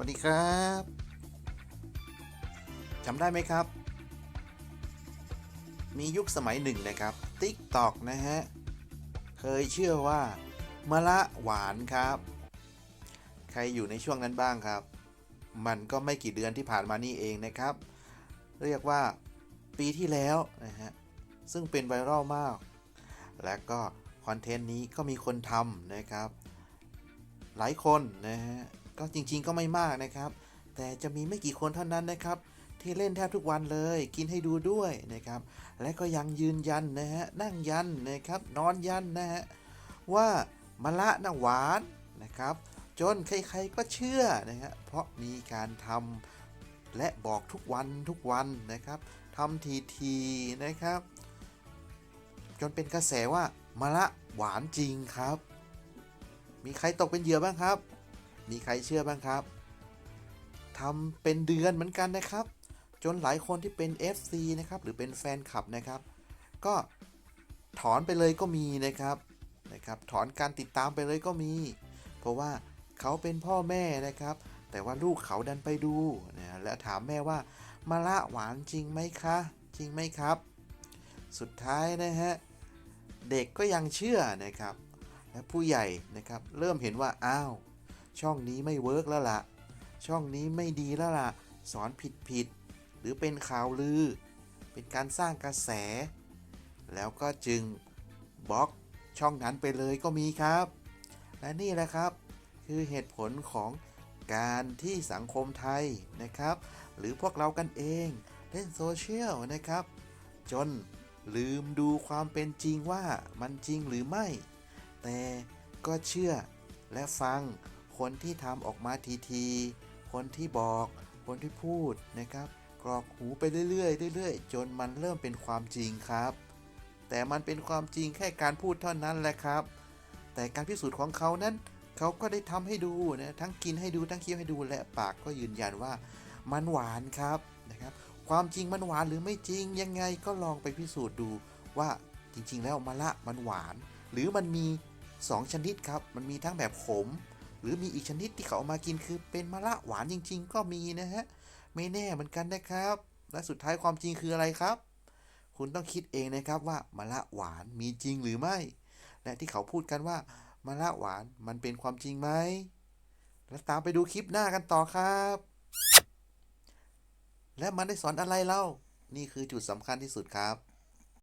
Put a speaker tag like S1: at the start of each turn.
S1: วัสดีครับจำได้ไหมครับ มียุคสมัยหนึ่งนะครับ TikTok นะฮะ เคยเชื่อว่ามะละหวานครับ ใครอยู่ในช่วงนั้นบ้างครับ มันก็ไม่กี่เดือนที่ผ่านมานี่เองนะครับ เรียกว่าปีที่แล้วนะฮะ ซึ่งเป็นไวรัลมาก และก็คอนเทนต์นี้ก็มีคนทำนะครับ หลายคนนะฮะ ก็จริงๆก็ไม่มากนะครับ แต่จะมีไม่กี่คนเท่านั้นนะครับ ที่เล่นแทบทุกวันเลย กินให้ดูด้วยนะครับ และก็ยังยืนยันนะฮะนั่งยันนะครับ นอนยันนะฮะว่ามะละน่ะหวานนะครับ จนใครๆก็เชื่อนะฮะเพราะมีการทำและบอกทุกวันทุกวันนะครับทำทีๆนะครับ จนเป็นกระแสว่ามะละหวานจริงครับ มีใครตกเป็นเหยื่อบ้างครับ มีใครเชื่อบ้างครับทำเป็นเดือนเหมือนกันนะครับ จนหลายคนที่เป็น FC นะครับ หรือเป็นแฟนคลับนะครับ ก็ถอนไปเลยก็มีนะครับนะครับ ถอนการติดตามไปเลยก็มี เพราะว่าเขาเป็นพ่อแม่นะครับ แต่ว่าลูกเขาดันไปดูนะและถามแม่ว่ามะละหวานจริงไหมคะ จริงไหมครับ สุดท้ายนะฮะเด็กก็ยังเชื่อนะครับ และผู้ใหญ่นะครับ เริ่มเห็นว่าอ้าว ช่องนี้ไม่เวิร์กแล้วล่ะ ช่องนี้ไม่ดีแล้วล่ะ สอนผิดผิด หรือเป็นข่าวลือ เป็นการสร้างกระแส แล้วก็จึงบล็อกช่องนั้นไปเลยก็มีครับ และนี่แหละครับ คือเหตุผลของการที่สังคมไทยนะครับ หรือพวกเรากันเองเล่นโซเชียลนะครับ จนลืมดูความเป็นจริงว่ามันจริงหรือไม่ แต่ก็เชื่อและฟัง คนที่ทำออกมาทีๆคนที่บอก คนที่พูดนะครับ กรอกหูไปเรื่อยๆเรื่อยๆ จนมันเริ่มเป็นความจริงครับ แต่มันเป็นความจริงแค่การพูดเท่านั้นแหละครับ แต่การพิสูจน์ของเขานั้น เขาก็ได้ทำให้ดูนะทั้งกินให้ดูทั้งเคี้ยวให้ดูและปากก็ยืนยันว่า มันหวานครับนะครับ ความจริงมันหวานหรือไม่จริงยังไงก็ลองไปพิสูจน์ดูว่าจริงๆ แล้วมะละมันหวาน หรือมันมี 2 ชนิดครับ มันมีทั้งแบบขม หรือมีอีกชนิดที่เขาเอามากินคือเป็นมะละหวานจริง ๆ ก็มีนะฮะ ไม่แน่เหมือนกันนะครับ และสุดท้ายความจริงคืออะไรครับ คุณต้องคิดเองนะครับว่ามะละหวานมีจริงหรือไม่ และที่เขาพูดกันว่ามะละหวานมันเป็นความจริงไหม แล้วตามไปดูคลิปหน้ากันต่อครับ และมันได้สอนอะไรเล่า นี่คือจุดสำคัญที่สุดครับ